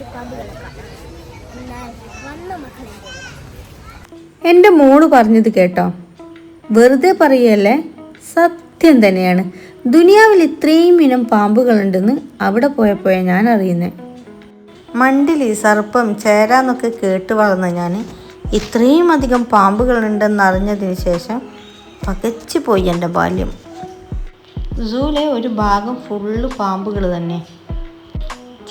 എന്നാൽ വന്ന മക്കളെ എന്റെ മോൾ പറഞ്ഞത് കേട്ടോ. വെറുതെ പറയല്ലേ? സത്യം തന്നെയാണ്. ദുനിയാവിൽ ഇത്രയും ഇനം പാമ്പുകളുണ്ടെന്ന് അവിടെ പോയപ്പോഴാണ് ഞാൻ അറിയുന്നത് മണ്ടിൽ സർപ്പം ചേരാന്നൊക്കെ കേട്ട് വളർന്ന ഞാൻ ഇത്രയും അധികം പാമ്പുകളുണ്ടെന്ന് അറിഞ്ഞതിന് ശേഷം പകച്ചു പോയി എന്റെ ബാല്യം. സൂലെ ഒരു ഭാഗം ഫുള്ള് പാമ്പുകൾ തന്നെ.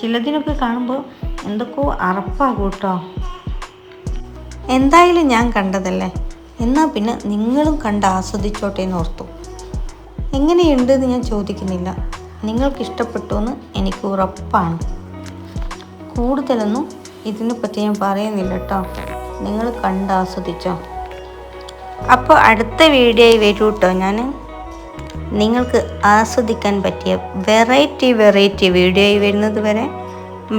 ചിലതിനൊക്കെ കാണുമ്പോൾ എന്തൊക്കെയോ അറപ്പാകും കേട്ടോ. എന്തായാലും ഞാൻ കണ്ടതല്ലേ? എന്നാൽ പിന്നെ നിങ്ങളും കണ്ട് ആസ്വദിച്ചോട്ടെ എന്ന് ഓർത്തു. എങ്ങനെയുണ്ട് എന്ന് ഞാൻ ചോദിക്കുന്നില്ല. നിങ്ങൾക്ക് ഇഷ്ടപ്പെട്ടു എന്ന് എനിക്ക് ഉറപ്പാണ്. കൂടുതലൊന്നും ഇതിനെപ്പറ്റി ഞാൻ പറയുന്നില്ല കേട്ടോ നിങ്ങൾ കണ്ട് ആസ്വദിച്ചോ. അപ്പോൾ അടുത്ത വീഡിയോയിൽ വരൂ കേട്ടോ ഞാൻ നിങ്ങൾക്ക് ആസ്വദിക്കാൻ പറ്റിയ വെറൈറ്റി വെറൈറ്റി വീഡിയോയിൽ വരുന്നത് വരെ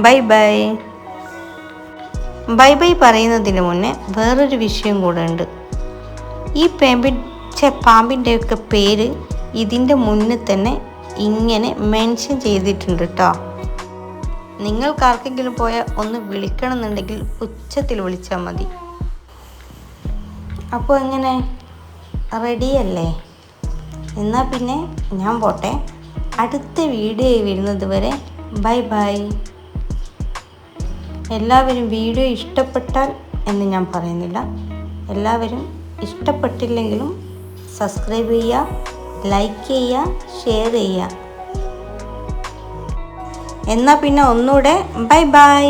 ബൈ ബൈ ബൈ ബൈ പറയുന്നതിന് മുന്നേ വേറൊരു വിഷയം കൂടെ ഉണ്ട്. ഈ പാമ്പിൻ പാമ്പിന്റെയൊക്കെ പേര് ഇതിന്റെ മുന്നേ തന്നെ ഇങ്ങനെ മെൻഷൻ ചെയ്തിട്ടുണ്ട് കേട്ടോ നിങ്ങൾക്കാർക്കെങ്കിലും പോയാൽ ഒന്ന് വിളിക്കണമെന്നുണ്ടെങ്കിൽ ഉച്ചത്തിൽ വിളിച്ചാൽ മതി. അപ്പോൾ എങ്ങനെ? റെഡിയല്ലേ എന്നാൽ പിന്നെ ഞാൻ പോട്ടെ. അടുത്ത വീഡിയോ വരുന്നത് വരെ ബൈ ബൈ. എല്ലാവരും വീഡിയോ ഇഷ്ടപ്പെട്ടാൽ എന്ന് ഞാൻ പറയുന്നില്ല. എല്ലാവരും ഇഷ്ടപ്പെട്ടില്ലെങ്കിലും സബ്സ്ക്രൈബ് ചെയ്യുക ലൈക്ക് ചെയ്യുക ഷെയർ ചെയ്യുക. എന്നാൽ പിന്നെ ഒന്നുകൂടെ ബൈ ബൈ.